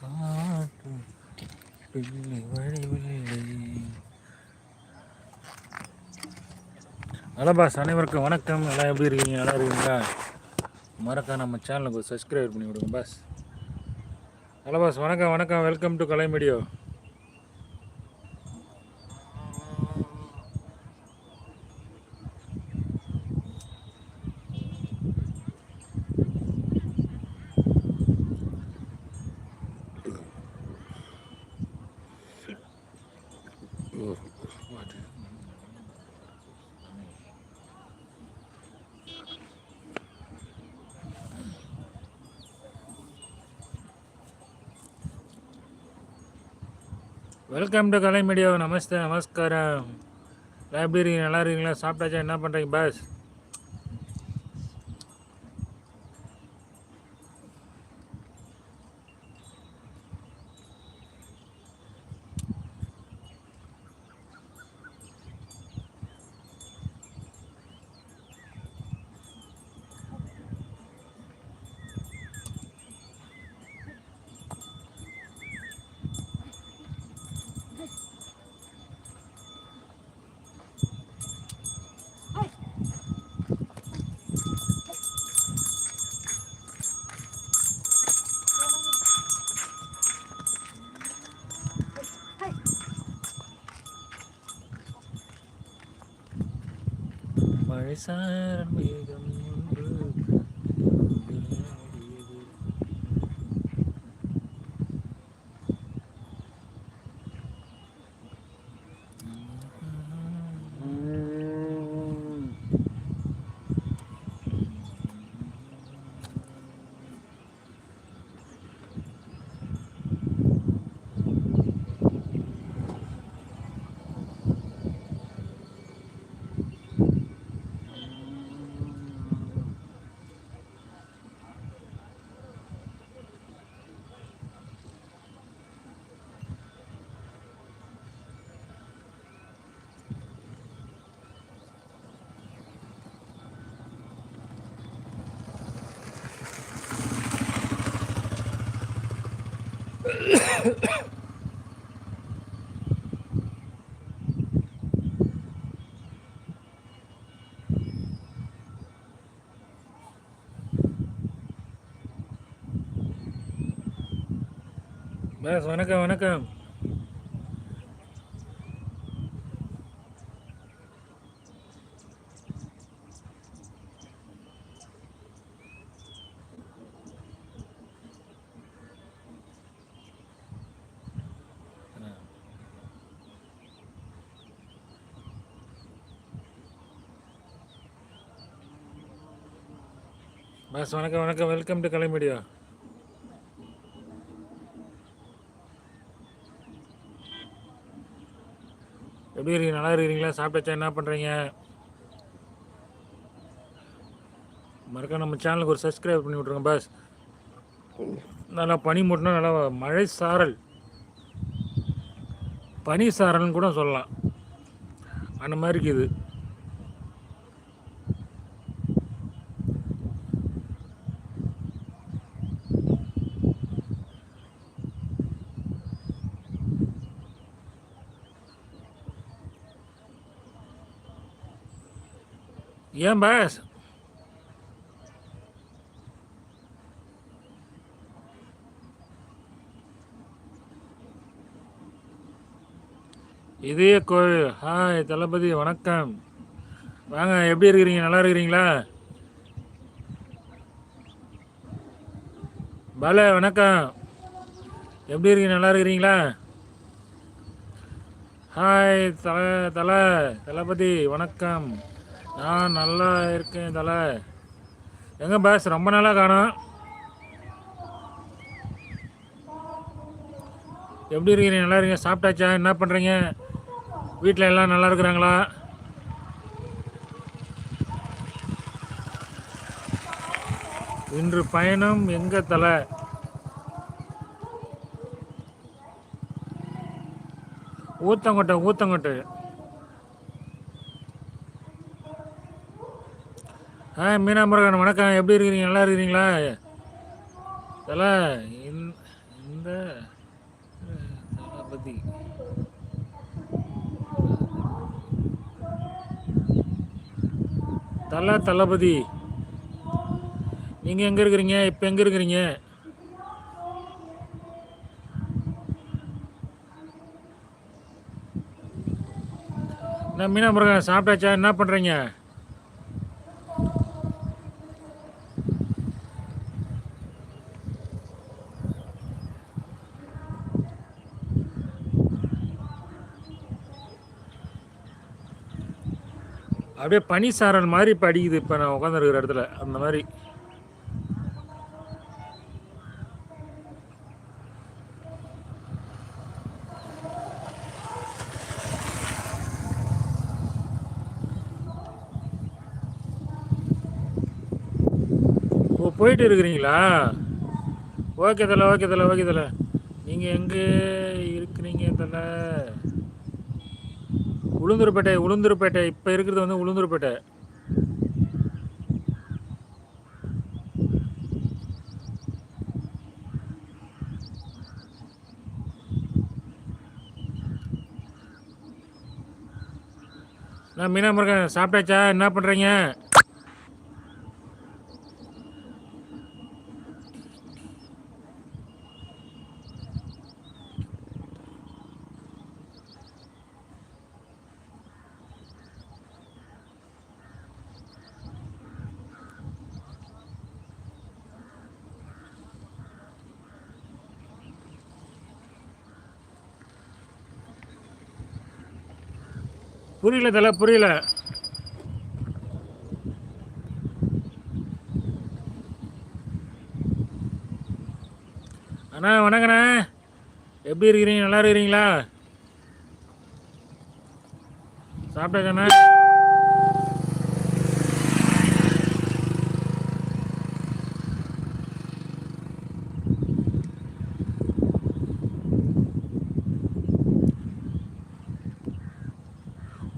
காட்டும். பிள்ளை வழிவில்லை hello boss அனைவருக்கும் வணக்கம். எல்லாம் எப்படி இருக்கீங்க? நல்லா இருக்கீங்களா? மறக்க நம்ம சேனலுக்கு சப்ஸ்கிரைப் பண்ணி விடுங்க பாஸ் ஹலோ பாஸ் வணக்கம் வணக்கம். Welcome to Kalai media. Welcome to Kalai media நமஸ்தே நமஸ்காரம் லைப்ரரி எப்படி இருக்கீங்க நல்லா இருக்கீங்களா? சாப்பிட்டாச்சா? என்ன பண்ணுறீங்க பாஸ் மழைசாரன் மேகம் பஸ் வணக்கம் வணக்கம். எஸ் வணக்கம் வணக்கம். வெல்கம் டு கலை மீடியா எப்படி இருக்கீங்க? நல்லா இருக்கிறீங்களா? சாப்பிட்டாச்சா? என்ன பண்ணுறீங்க மறக்காம நம்ம சேனலுக்கு ஒரு சப்ஸ்கிரைப் பண்ணி விட்ருங்க பஸ் நல்லா பனி மூட்டினா நல்லா மழை சாரல். பனி சாரல்னு கூட சொல்லலாம். அந்த மாதிரி இருக்குது ஏன் பாஸ் இதே கோழி ஹாய் தளபதி வணக்கம். வாங்க எப்படி இருக்கிறீங்க? நல்லா இருக்கிறீங்களா? பல வணக்கம். எப்படி இருக்கீங்க? நல்லா இருக்கிறீங்களா? ஹாய் தல தல தளபதி வணக்கம். நான் நல்லா இருக்கேன் தலை. எங்க பாஸ் ரொம்ப நாளாக காணும். எப்படி இருக்கீங்க? நல்லா இருக்கீங்க? சாப்பிட்டாச்சா? என்ன பண்ணுறீங்க வீட்டில் எல்லாம் நல்லா இருக்கிறாங்களா? இன்று பயணம் எங்க தலை? ஊத்தங்கொட்டை ஊத்தங்கொட்டை. ஆ மீனா முருகன் வணக்கம். எப்படி இருக்கிறீங்க? நல்லா இருக்கிறீங்களா? இதெல்லாம் இந்த இந்த தளபதி. தல தளபதி. நீங்கள் எங்கே இருக்கிறீங்க? இப்போ எங்கே இருக்கிறீங்க? என்ன மீனா முருகன் சாப்பிட்டாச்சா? என்ன பண்ணுறீங்க அப்படியே பனி சாரல் மாதிரி இப்போ அடிக்குது. இப்போ நான் உட்காந்துருக்கிற இடத்துல. அந்த மாதிரி. ஓ போயிட்டு இருக்கிறீங்களா? ஓகே தலை ஓகே தலை ஓகே தலை. நீங்கள் எங்கே இருக்கிறீங்க தலை? உளுந்தூர்பேட்டை உளுந்தூர்பேட்டை இப்போ இருக்கிறது வந்து உளுந்தூர்பேட்டை. நான் மீனா முருகன் சாப்பிட்டாச்சா? என்ன பண்ணுறீங்க புரியல தல புரியல. அண்ணா வணக்கண்ணா. எப்படி இருக்கிறீங்க? நல்லா இருக்கிறீங்களா? சாப்பிட்டாச்சாண்ணா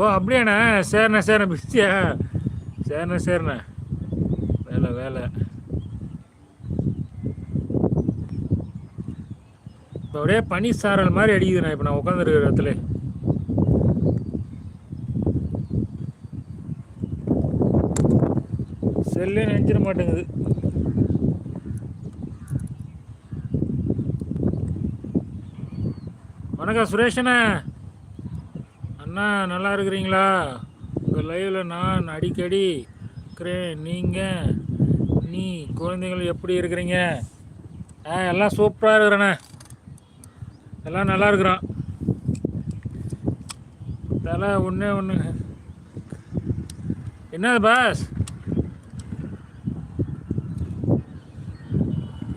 ஓ அப்படியாண்ணே? சரிண்ணே சரிண்ணே பிஸியா? சரிண்ணே சரிண்ணே. வேலை வேலை. இப்போ அப்படியே பனி சாரல் மாதிரி அடிக்குதுண்ணா இப்போ நான் உட்காந்துருக்கிற இடத்துல. செல்லே நினச்சிட மாட்டேங்குது. வணக்கம் சுரேஷண்ணே. அண்ணா நல்லா இருக்கிறீங்களா? உங்கள் லைவில் நான் அடிக்கடி இருக்கிறேன். நீங்கள் நீ குழந்தைகள் எப்படி இருக்கிறீங்க? ஆ எல்லாம் சூப்பராக இருக்கிறேண்ணே. எல்லாம் நல்லா இருக்கிறோம் தலை ஒன்றே ஒன்று என்னது பாஸ்?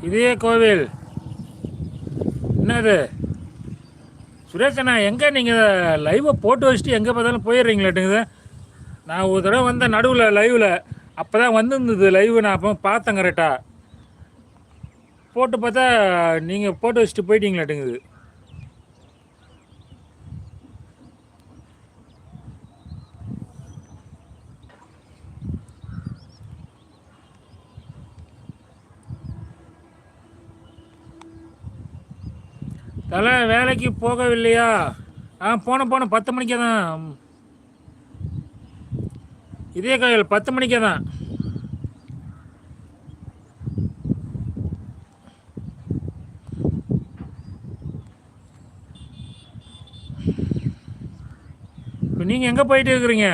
இதே கோவில். என்னது? சுரேஷண்ணா எங்கே நீங்கள் லைவை போட்டு வச்சுட்டு எங்கே பார்த்தாலும் போயிடுறீங்களாட்டுங்குது நான் ஒரு தடவை வந்த நடுவில் லைவில் அப்போ தான் வந்துருந்தது லைவ் நான் அப்போ பார்த்தேன் கரெக்டாக போட்டு பார்த்தா நீங்கள் போட்டு வச்சுட்டு போயிட்டீங்களாட்டுங்குது தலை வேலைக்கு போகவில்லையா? ஆ போன போன பத்து மணிக்கே தான். இதே காயல் பத்து மணிக்கே தான். இப்போ நீங்கள் எங்கே போயிட்டு இருக்கிறீங்க?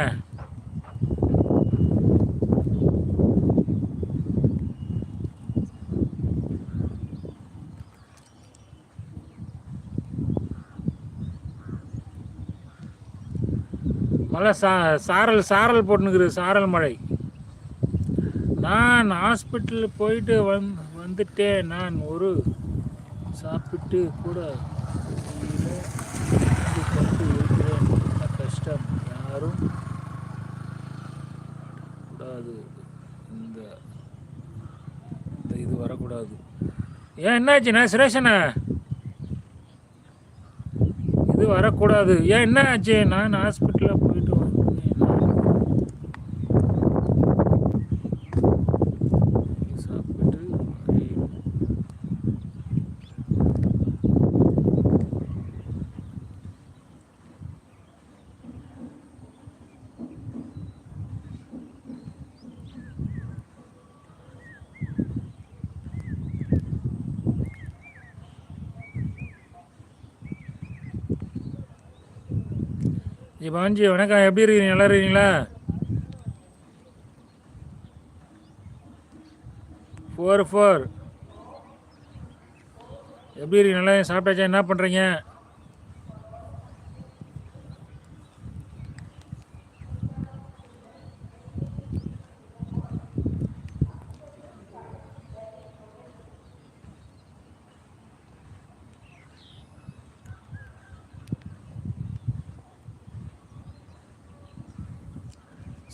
மழை சா சாரல் சாரல் போட்டுனுக்குது சாரல் மழை. நான் ஹாஸ்பிட்டல் போயிட்டு வந் வந்துட்டேன். நான் ஒரு சாப்பிட்டு கூட இருக்கிறேன். கஷ்டம். யாரும் கூடாது இந்த இந்த இது வரக்கூடாது. ஏன் என்னாச்சுண்ணா சுரேஷண்ணா? இது வரக்கூடாது. ஏன் என்ன ஆச்சு நான் ஹாஸ்பிட்டலில் போய் வந்தேன் சாப்பிட்டு வரேன். ஜி வணக்கம். எப்படி இருக்கீங்க? நல்லா இருக்கீங்களா? ஃபோர் ஃபோர் எப்படி இருக்கீங்க? நல்லா சாப்பிட்டாச்சா? என்ன பண்ணுறீங்க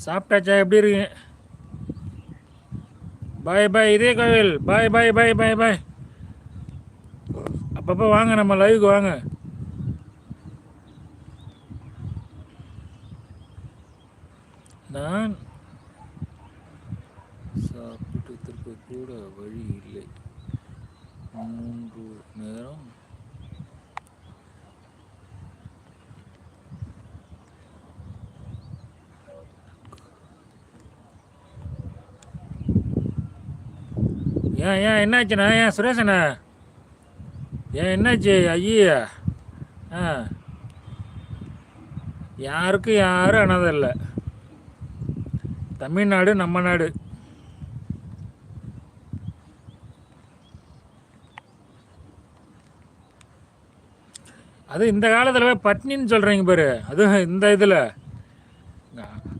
சாப்பிட்டாச்சா? எப்படி இருக்கீங்க பாய் பாய் இதே கோவில். பாய் பாய் பாய் பாய் பாய் அப்பப்போ வாங்க நம்ம லைவுக்கு வாங்க. நான் சாப்பிட்டதற்கு கூட வழி இல்லை. மூன்று நேரம் ஏன் ஏன் என்னாச்சுண்ணா? ஏன் சுரேஷண்ணா? ஏன் என்னாச்சு ஐயா? ஆ. யாருக்கும் யாரும் அனாதை இல்லை. தமிழ்நாடு நம்ம நாடு. அது இந்த காலத்தில் போய் பட்னின்னு சொல்கிறீங்க பாரு. அதுவும் இந்த இதில்.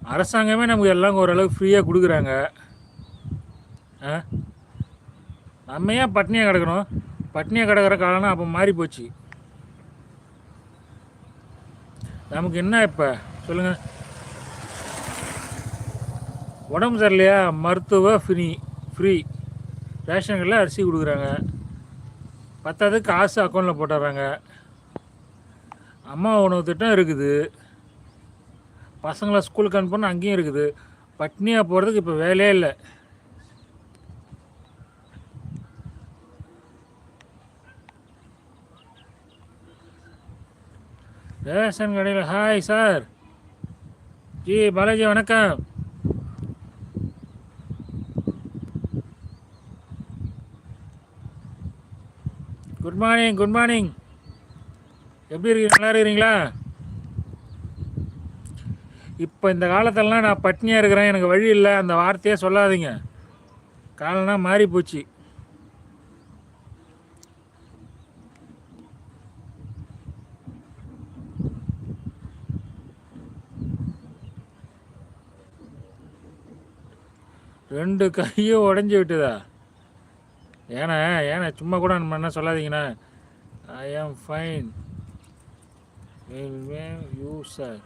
அரசாங்கமே நமக்கு எல்லாம் ஓரளவுக்கு ஃப்ரீயாக கொடுக்குறாங்க. ஆ? நம்ம ஏன் பட்னியாக கிடக்கணும். பட்னியாக கிடக்கிற காலம்னா அப்போ மாறி போச்சு. நமக்கு என்ன இப்போ? சொல்லுங்கள் உடம்பு சரியில்லையா? மருத்துவ ஃப்ரீ ஃப்ரீ ரேஷன் கடையில் அரிசி கொடுக்குறாங்க. பத்தாவது காசு அக்கௌண்ட்டில் போட்டுடுறாங்க அம்மா உணவு திட்டம் இருக்குது. பசங்களை ஸ்கூலுக்கு அனுப்பணும் அங்கேயும் இருக்குது. பட்னியாக போகிறதுக்கு இப்போ வேலையே இல்லை. ரேஷன் கடையில் ஹாய் சார். ஜி பாலாஜி வணக்கம். Good morning good morning. எப்படி இருக்கீங்க? நல்லா இருக்கிறீங்களா? இப்போ இந்த காலத்திலலாம் நான் பட்னியாக இருக்கிறேன். எனக்கு வழி இல்லை. அந்த வார்த்தையே சொல்லாதீங்க. காலம்னா மாறி போச்சு ரெண்டு கையும் உடஞ்சி விட்டுதா? ஏண்ணா ஏண்ணா சும்மா கூட நம்ம என்ன சொல்லாதீங்கண்ணா. ஐ ஆம் ஃபைன் யூ சார்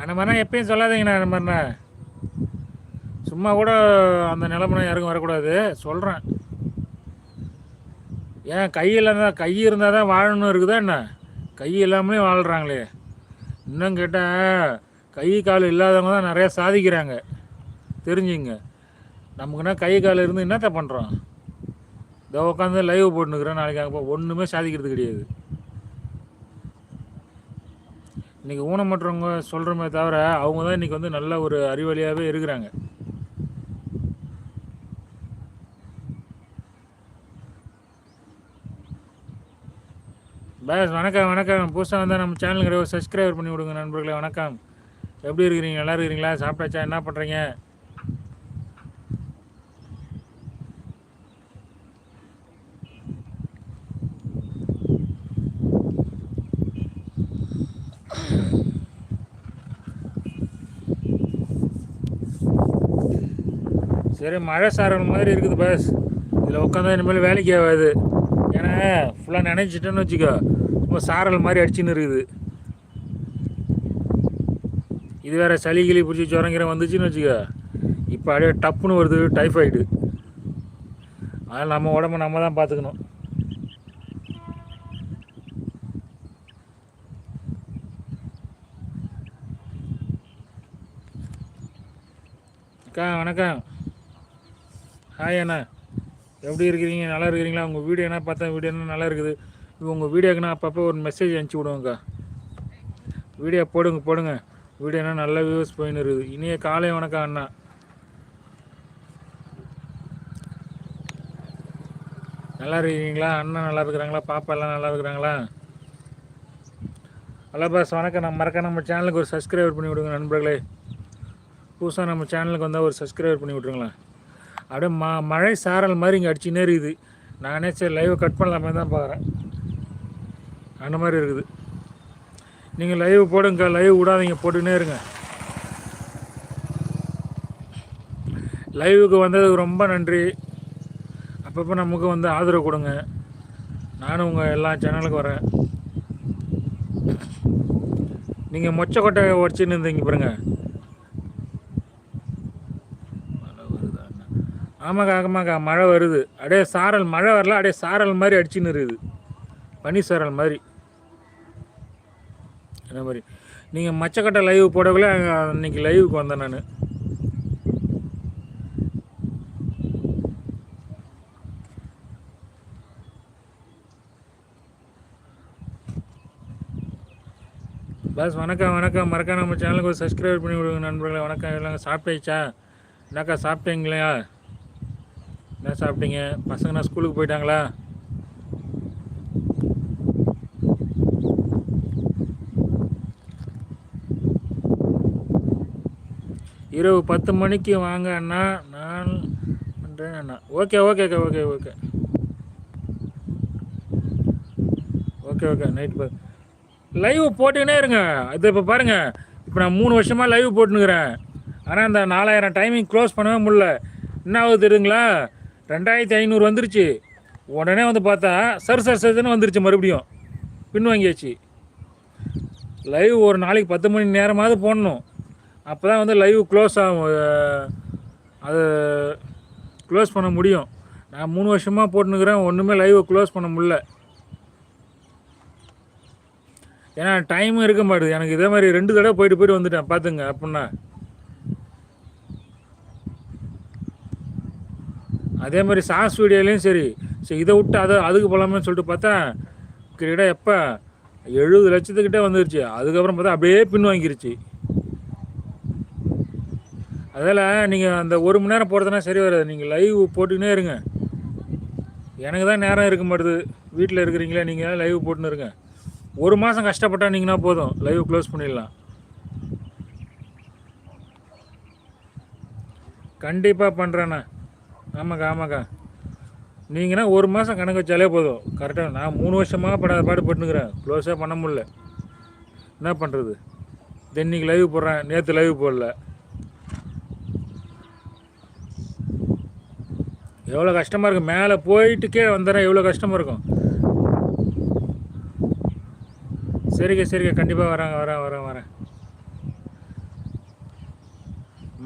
அந்த மாதிரினா எப்பயும் சொல்லாதீங்கண்ணா அந்த மாதிரிண்ணா சும்மா கூட அந்த நிலமனா யாருக்கும் வரக்கூடாது. சொல்கிறேன் ஏன் கையில் இருந்தால் கை இருந்தால் தான் வாழணும் இருக்குதா என்ன? கை இல்லாமலே வாழ்கிறாங்களே இன்னும் கேட்டால் கை கால் இல்லாதவங்க தான் நிறையா சாதிக்கிறாங்க. தெரிஞ்சுங்க. நமக்குன்னா கை கால் இருந்து என்னத்த பண்ணுறோம் இதோ உட்காந்து லைவ் போட்டுனுக்குறேன் நாளைக்கு அங்கே ஒன்றுமே சாதிக்கிறது கிடையாது. இன்றைக்கி ஊனமற்றவங்க சொல்கிறோமே தவிர அவங்க தான் இன்றைக்கி வந்து நல்ல ஒரு அறிவாளியாகவே இருக்கிறாங்க. பேஸ் வணக்கம் வணக்கம். புதுசாக வந்தால் நம்ம சேனலுக்கு ஒரு சப்ஸ்கிரைபர் பண்ணி விடுங்க நண்பர்களே. வணக்கம். எப்படி இருக்கிறீங்க? நல்லா இருக்கிறீங்களா? சாப்பிட்டாச்சா? என்ன பண்ணுறீங்க சரி மழை சாரல் மாதிரி இருக்குது பஸ். இதில் உட்காந்தா இனிமேல் வேலைக்கு ஆகாது. ஏன்னா ஃபுல்லாக நினைச்சிட்டேன்னு வச்சுக்கோ. இப்போ சாரல் மாதிரி அடிச்சுன்னு இருக்குது. இது வேற சளி கிளி பிடிச்சி ஜுரங்கிற வந்துச்சுன்னு வச்சுக்கோ. இப்போ அப்படியே டப்புன்னு வருது டைஃபாய்டு. அதனால் நம்ம உடம்ப நம்ம தான் பார்த்துக்கணும். அக்கா வணக்கம். ஹாய் அண்ணா. எப்படி இருக்கிறீங்க? நல்லா இருக்கிறீங்களா? உங்கள் வீடியோ என்ன பார்த்தேன் வீடியோ என்ன நல்லா இருக்குது? உங்கள் வீடியோக்குன்னா அப்பப்போ ஒரு மெசேஜ் அனுப்பிச்சி விடுவேங்க வீடியோ போடுங்க போடுங்க. வீடியோனா நல்ல வியூஸ் போயின்னு இருக்குது. இனிய காலை வணக்கம் அண்ணா. நல்லா இருக்கிறீங்களா அண்ணா நல்லா இருக்கிறாங்களா? பாப்பா எல்லாம் நல்லா இருக்கிறாங்களா? ஹலோ பாஸ் வணக்கம். நம்ம மறக்க நம்ம சேனலுக்கு ஒரு சப்ஸ்கிரைபர் பண்ணி விடுங்க நண்பர்களே. புதுசாக நம்ம சேனலுக்கு வந்தால் ஒரு சப்ஸ்கிரைபர் பண்ணி விட்ருங்களேன் அப்படியே ம மழை சாரல் மாதிரி இங்கே அடிச்சுன்னே இருக்குது. நானே சரி லைவை கட் பண்ணலாமே தான் பார்க்குறேன். அந்த மாதிரி இருக்குது. நீங்கள் லைவ் போடுங்க லைவ் விடாதீங்க போட்டுக்கினே இருங்க. லைவுக்கு வந்ததுக்கு ரொம்ப நன்றி. அப்பப்போ நமக்கு வந்து ஆதரவு கொடுங்க. நானும் உங்கள் எல்லா சேனலுக்கும் வரேன். நீங்கள் மொச்சக்கொட்டை உடச்சின்னு இருந்தீங்க பாருங்க. மழை வருதா ஆமாக்கா ஆமாக்கா மழை வருது. அப்படியே சாரல் மழை வரல அப்படியே சாரல் மாதிரி அடிச்சுன்னு இருக்குது. பனி சாரல் மாதிரி. அதே மாதிரி. நீங்கள் மச்சக்கட்டை லைவ் போடக்குள்ளே அன்னைக்கு லைவுக்கு வந்தேன் நான். பஸ் வணக்கம் வணக்கம். மறக்காம நம்ம சேனலுக்கு ஒரு சப்ஸ்கிரைப் பண்ணி விடுங்க நண்பர்களே. வணக்கம். எல்லாம் சாப்பிட்டாச்சா? என்னக்கா சாப்பிட்டீங்களா? என்ன சாப்பிட்டீங்க? பசங்கனா ஸ்கூலுக்கு போயிட்டாங்களா? இரவு பத்து மணிக்கு வாங்க அண்ணா நான் பண்ணுறேன் அண்ணா. ஓகே ஓகேக்கா okay okay okay. Okay night பா லைவ் போட்டுக்கினே இருங்க. அது இப்போ பாருங்கள் இப்போ நான் மூணு வருஷமாக லைவ் போட்டுனுக்கிறேன் ஆனால் அந்த நாலாயிரம் டைமிங் க்ளோஸ் பண்ணவே முடில என்ன ஆகுது தெரியுங்களா ரெண்டாயிரத்தி ஐநூறு வந்துருச்சு. உடனே வந்து பார்த்தா சர் சர் சர்ன்னு வந்துருச்சு மறுபடியும். பின் வாங்கியாச்சு. லைவ் ஒரு நாளைக்கு பத்து மணி நேரமாவது போடணும். அப்போ தான் வந்து லைவ் க்ளோஸ் ஆகும். அது க்ளோஸ் பண்ண முடியும். நான் மூணு வருஷமாக போட்டுனுக்கிறேன் ஒன்றுமே லைவை க்ளோஸ் பண்ண முடில ஏன்னா டைமும் இருக்க மாட்டுது. எனக்கு இதே மாதிரி ரெண்டு தடவை போயிட்டு போயிட்டு வந்துட்டேன் பார்த்துங்க அப்படின்னா. அதே மாதிரி சாஸ் வீடியோலையும் சரி. சரி இதை விட்டு அதை அதுக்கு போகலாமேன்னு சொல்லிட்டு பார்த்தா கிட்ட எப்போ? எழுபது லட்சத்துக்கிட்டே வந்துருச்சு. அதுக்கப்புறம் பார்த்தா அப்படியே பின் வாங்கிருச்சு. அதில் நீங்கள் அந்த ஒரு மணி நேரம் போடுறதுனா சரி வராது. நீங்கள் லைவ் போட்டுக்கினே இருங்க. எனக்கு தான் நேரம் இருக்க மாட்டுது. வீட்டில் இருக்கிறீங்களா நீங்கள் லைவ் போட்டுன்னு இருங்க. ஒரு மாதம் கஷ்டப்பட்டால் நீங்கள்னா போதும். லைவ் க்ளோஸ் பண்ணிடலாம். கண்டிப்பாக பண்ணுறேண்ணா ஆமாக்கா ஆமாக்கா. நீங்கன்னா ஒரு மாதம் கணக்கு வச்சாலே போதும். கரெக்டாக நான் மூணு வருஷமாக பட பாடு பட்டுனுக்கிறேன் க்ளோஸே பண்ண முடியல. என்ன பண்ணுறது இன்னைக்கு லைவ் போடுறேன். நேற்று லைவ் போடல. எவ்வளோ கஷ்டமாக இருக்கும். மேலே போயிட்டு கீழே வந்துடுறேன் எவ்வளோ கஷ்டமாக இருக்கும். சரிங்க சரிங்க. கண்டிப்பாக வராங்க வரேன் வரேன் வரேன்.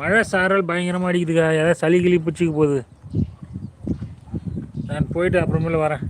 மழை சாரல் பயங்கரமாக அடிக்குதுக்கா. ஏதாவது சளி கிளி பிடிச்சிக்க போகுது. நான் போயிட்டு அப்புறமேல வரேன்.